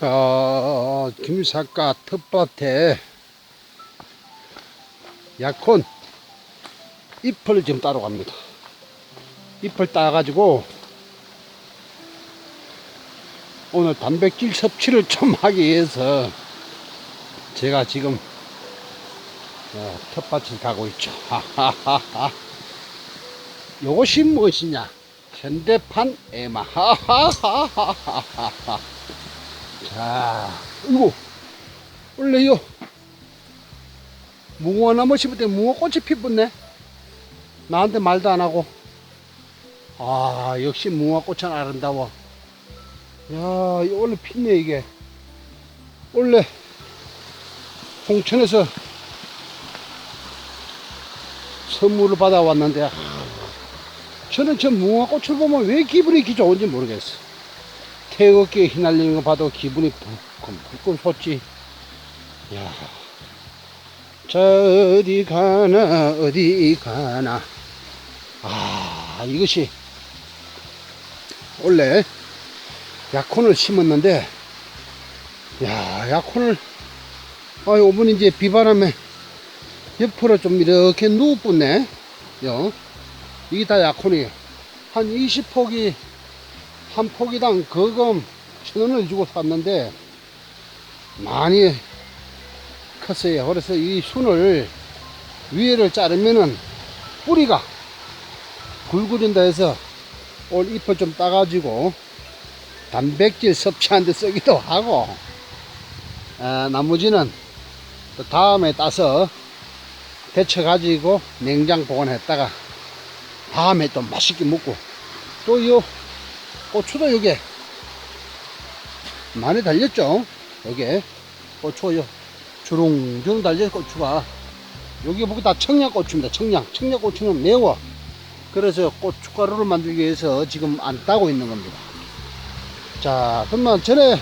자, 김삿갓 텃밭에 약혼 잎을 지금 따러 갑니다. 잎을 따가지고 오늘 단백질 섭취를 좀 하기 위해서 제가 지금 어, 텃밭을 가고 있죠. 요것이 무엇이냐? 현대판 에마. 하하하하하하. 자, 이거 원래 요 무궁화나무 심을 때 무궁화꽃이 피었네. 나한테 말도 안 하고. 아, 역시 무궁화꽃은 아름다워. 야, 이거 원래 핀네 이게. 원래 홍천에서 선물을 받아왔는데 아, 저는 저 무궁화꽃을 보면 왜 기분이 이렇게 좋은지 모르겠어. 태극기에 휘날리는 거 봐도 기분이 불끈 불끈 솟지. 야, 저 어디 가나 어디 가나. 아 이것이 원래 약혼을 심었는데 야 약혼을 아 요번 이제 비바람에 옆으로 좀 이렇게 누웠네 요 이게 다 약혼이에요 한 20폭이 한 포기당 거금 천 원을 주고 샀는데 많이 컸어요. 그래서 이 순을 위에를 자르면은 뿌리가 굵어진다 해서 올 잎을 좀 따가지고 단백질 섭취하는 데 쓰기도 하고 아, 나머지는 또 다음에 따서 데쳐 가지고 냉장 보관했다가 다음에 또 맛있게 먹고 또요 고추도 여기 많이 달렸죠? 여기 고추요 주렁주렁 달려 고추가 여기 보고 다 청양고추입니다. 청양. 청양고추는 매워. 그래서 고춧가루를 만들기 위해서 지금 안 따고 있는 겁니다. 자 그러면 전에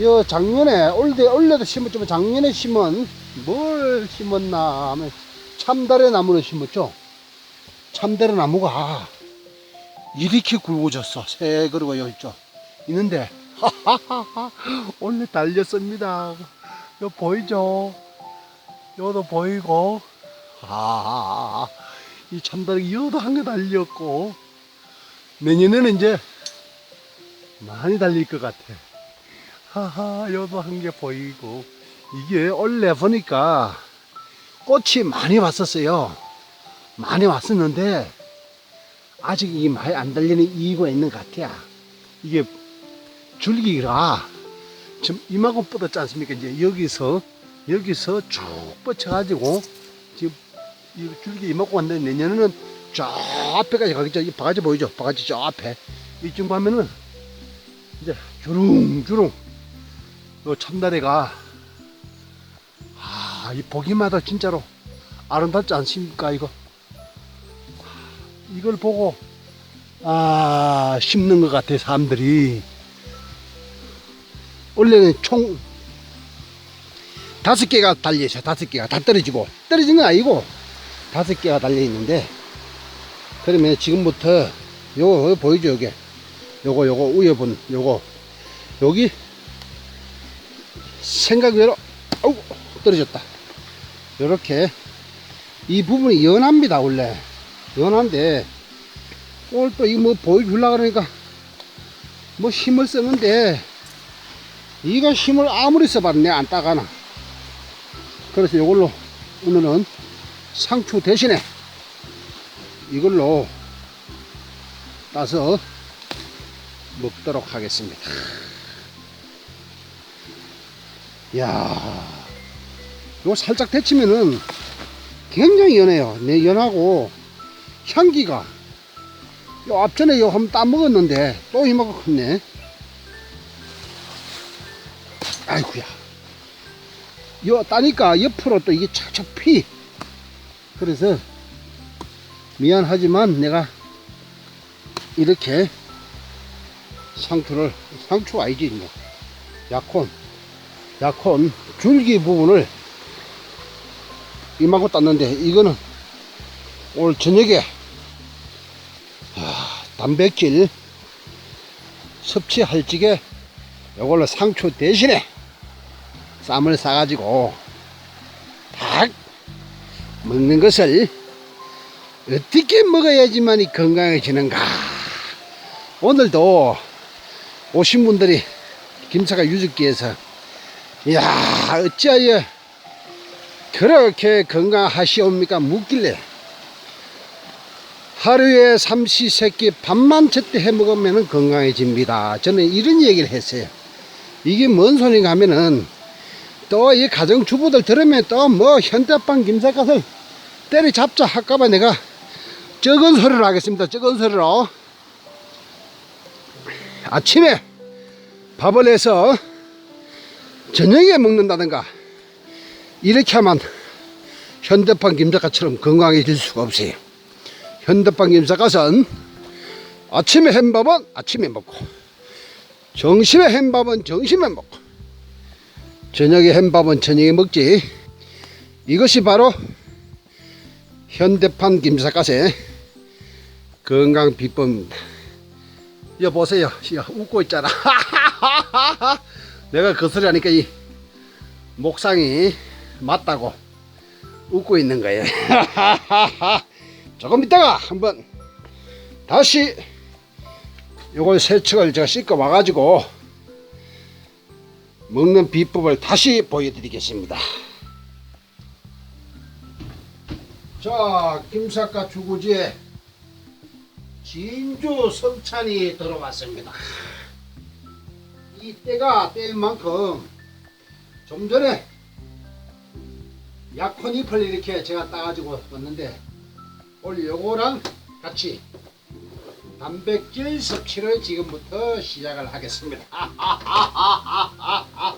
요 작년에 올해 올해도 심었지만 작년에 심은 뭘 심었나 하면 참다래 나무를 심었죠? 참다래 나무가 이렇게 굵어졌어. 새 그리고 여기 있죠. 있는데, 원래 달렸습니다. 요 보이죠? 요도 보이고, 아, 이 참다리 여도 한 개 달렸고, 내년에는 이제 많이 달릴 것 같아. 하하, 요도 한 개 보이고, 이게 원래 보니까 꽃이 많이 왔었어요. 많이 왔었는데, 아직 이 많이 안 달리는 이유가 있는 것 같아. 이게 줄기가 지금 이만큼 뻗었지 않습니까? 이제 여기서 여기서 쭉 뻗쳐가지고 지금 이 줄기 이만큼 왔는데 내년에는 저 앞에까지 가겠죠. 이 바가지 보이죠? 바가지 저 앞에 이쯤 가면은 이제 주릉주릉 요 참다리가 아, 이 보기마다 진짜로 아름답지 않습니까? 이거 이걸 보고 아 심는 것 같아 사람들이. 원래는 총 다섯 개가 달려 있어요 다섯 개가. 다 떨어지고. 떨어진 건 아니고 다섯 개가 달려 있는데 그러면 지금부터 요거 보이죠 요게? 요거 요거 본 요거. 여기 생각외로 아우 떨어졌다. 요렇게. 이 부분이 연합니다 원래 연한데 오늘 또이뭐 보여주려고 그러니까 뭐 힘을 쓰는데 이거 힘을 아무리 써봐도 내안 따가나. 그래서 이걸로 오늘은 상추 대신에 이걸로 따서 먹도록 하겠습니다. 야 이거 살짝 데치면은 굉장히 연해요. 내 연하고 향기가 요 앞전에 요 한번 따먹었는데 또 이만큼 컸네. 아이구야. 요 따니까 옆으로 또 이게 착착 피. 그래서 미안하지만 내가 이렇게 상추를 상추 아니지 뭐 약혼 약혼 줄기 부분을 이만큼 땄는데 이거는 오늘 저녁에 아, 단백질 섭취할 적에 요걸로 상추 대신에 쌈을 싸가지고 딱 먹는 것을 어떻게 먹어야지만 이 건강해지는가. 오늘도 오신 분들이 김사가 유즈기에서 이야 어찌하여 그렇게 건강하시옵니까? 묻길래 하루에 삼시 세끼 밥만 제때 해 먹으면 건강해집니다. 저는 이런 얘기를 했어요. 이게 뭔 소리가 하면은 또 이 가정주부들 들으면 또 뭐 현대판 김사갓을 때려잡자 할까봐 내가 적은 소리를 하겠습니다. 적은 소리로. 아침에 밥을 해서 저녁에 먹는다든가 이렇게 하면 현대판 김작가처럼 건강해질 수가 없어요 현대판 김작가은 아침에 햄밥은 아침에 먹고 점심에 햄밥은 점심에 먹고 저녁에 햄밥은 저녁에 먹지. 이것이 바로 현대판 김사갓의 건강 비법입니다 여 보세요. 여 웃고 있잖아. 내가 그 소리 하니까 이 목상이 맞다고 웃고 있는 거예요 조금 있다가 한번 다시 요걸 세척을 제가 씻고 와가지고 먹는 비법을 다시 보여드리겠습니다. 자 김사과 주구지에 진주 성찬이 들어왔습니다. 이 때가 때일 만큼 좀 전에 약혼 잎을 이렇게 제가 따가지고 왔는데 요거랑 같이 단백질 섭취를 지금부터 시작을 하겠습니다.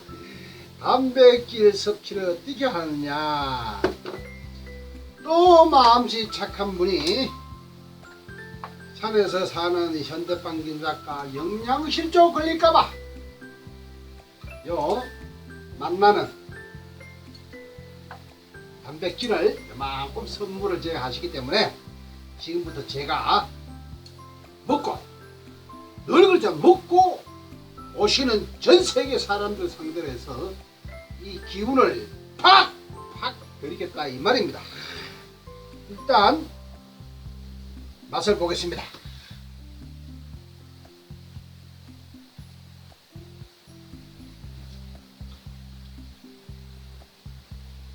단백질 섭취를 어떻게 하느냐? 또 마음씨 착한 분이 산에서 사는 현대방 김작가 영양실조 걸릴까봐 요 만나는 단백질을 이만큼 선물을 제가 하시기 때문에 지금부터 제가 먹고 늘 그렇죠. 먹고 오시는 전 세계 사람들 상대로 해서 이 기운을 팍 팍 드리겠다 이 말입니다. 일단 맛을 보겠습니다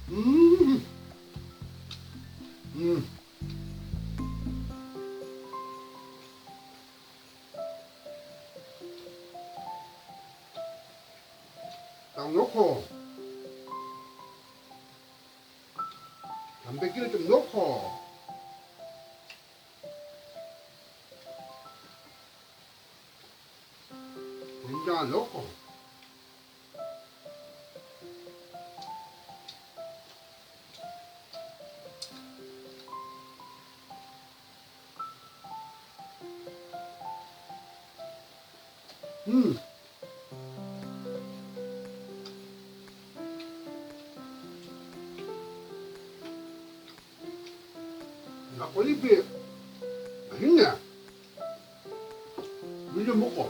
음. 음. 딱 놓고 단백질을 좀 넣고. 된장을 넣고 음. 막걸리피 맛있네. 물 좀 먹고.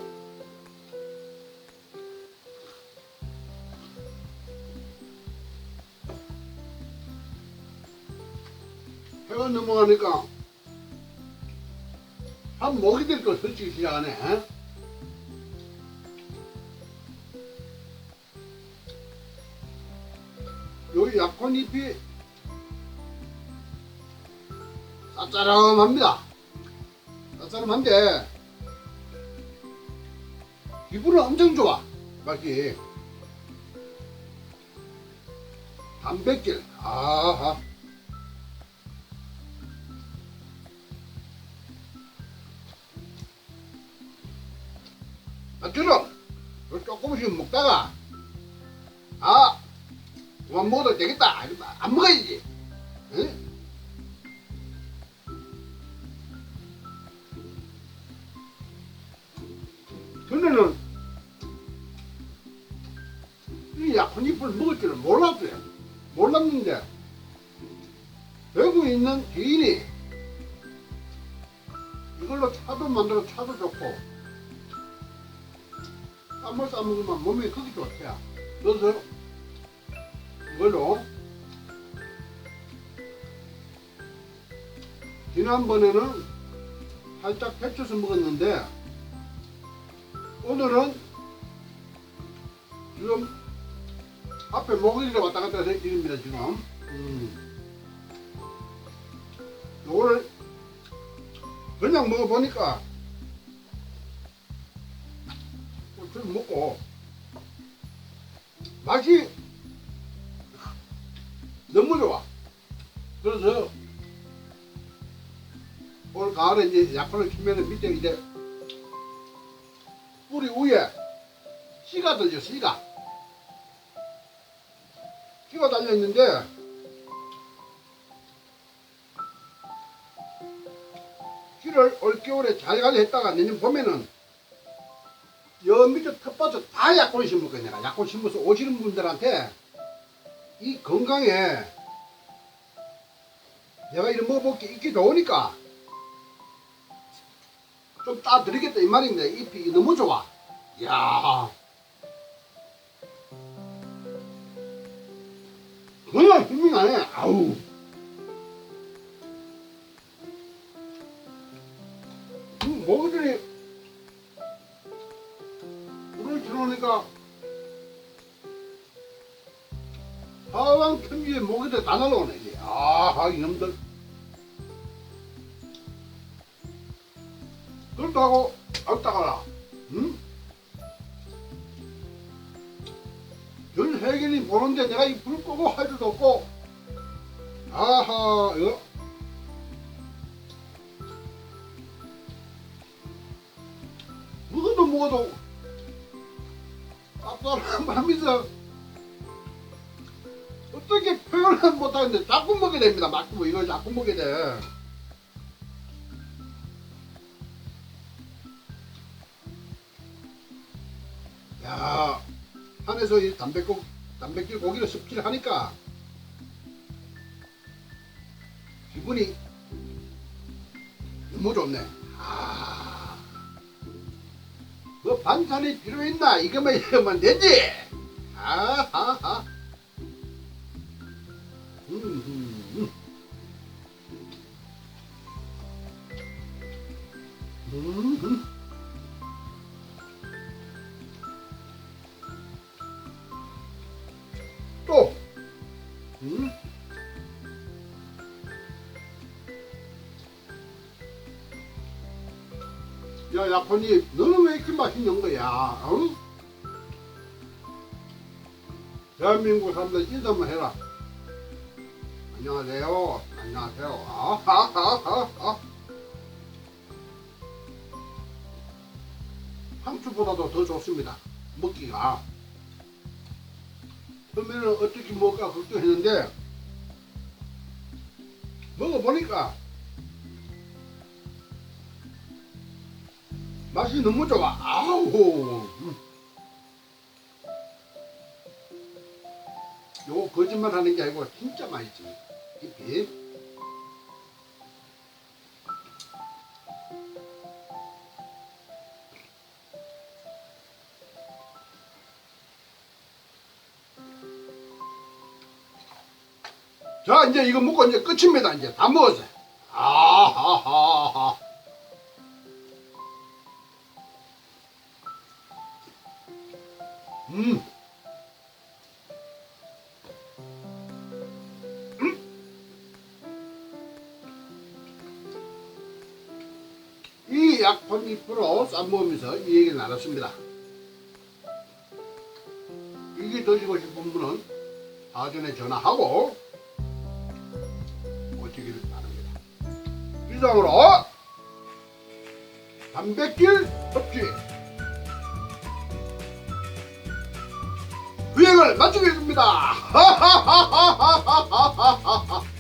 해가 넘어가니까 한 먹이 될걸 솔직히 시작하네. 요리 약혼 잎이 쌉싸름합니다. 쌉싸름한데 기분은 엄청 좋아. 맛이 단백질. 아하. 그만 먹어도 되겠다. 안 먹어야지. 응? 전에는 이 약혼 잎을 먹을 줄은 몰랐어요. 몰랐는데 외국에 있는 지인이 이걸로 차도 만들어 차도 좋고 쌈을 싸먹으면 몸에 그게 좋대요. 그래서 지난번에는 살짝 데쳐서 먹었는데 오늘은 지금 앞에 목요일에 왔다 갔다 해서 일입니다 지금 음. 요거를 그냥 먹어보니까 좀 먹고 맛이 너무 좋아 그래서 올 가을에 이제 약혼을 키면은 밑에 이제 뿌리 위에 씨가 들죠 씨가. 씨가 달려 있는데 씨를 올겨울에 잘 관리했다가 내년 봄에는 여 밑에 텃밭에 다 약혼 심을 거야 내가. 약혼 심어서 오시는 분들한테 이 건강에 내가 이런 먹어볼 게 있기 좋으니까 좀 따드리겠다 이 말입니다 잎이 너무 좋아. 이야 그냥 힘이 나네. 아우. 음, 먹으더니 물을 들어오니까 하왕 편지에 목에다 다 날라오네 이게 아 이놈들 그렇다고 아따가라. 응? 전 해견이 보는데 내가 이 불 끄고 할 수도 없고. 아하 이거. 먹어도 먹어도 쌉쌀한 맘이서 어떻게 표현을 못하는데 자꾸 먹게 됩니다. 막고 이걸 자꾸 먹게 돼 산에서 이 담백고, 단백질 고기를 섭취를 하니까 기분이 너무 좋네. 아, 뭐 반찬이 필요했나? 이거만 이러면 되지. 아하하. 음, 음, 음. 음, 음. 야, 약혼이, 너는 왜 이렇게 맛있는 거야? 응? 대한민국 사람들 인사 한번 해라. 안녕하세요. 안녕하세요. 아하하하하. 상추보다도 더 좋습니다. 먹기가. 처음에는 어떻게 먹을까 걱정했는데 먹어보니까 맛이 너무 좋아. 아우. 음. 요거 거짓말 하는 게 아니고 진짜 맛있습니다 잎이 자 이제 이거 먹고 이제 끝입니다. 이제 다 먹었어요. 아하하하 음. 음. 이 약혼 잎으로 쌈먹으면서 이 얘기를 나눴습니다. 이게 드시고 싶은 분은 사전에 전화하고 오시기를 바랍니다. 이상으로 단백질 섭취 유행을 마치겠습니다.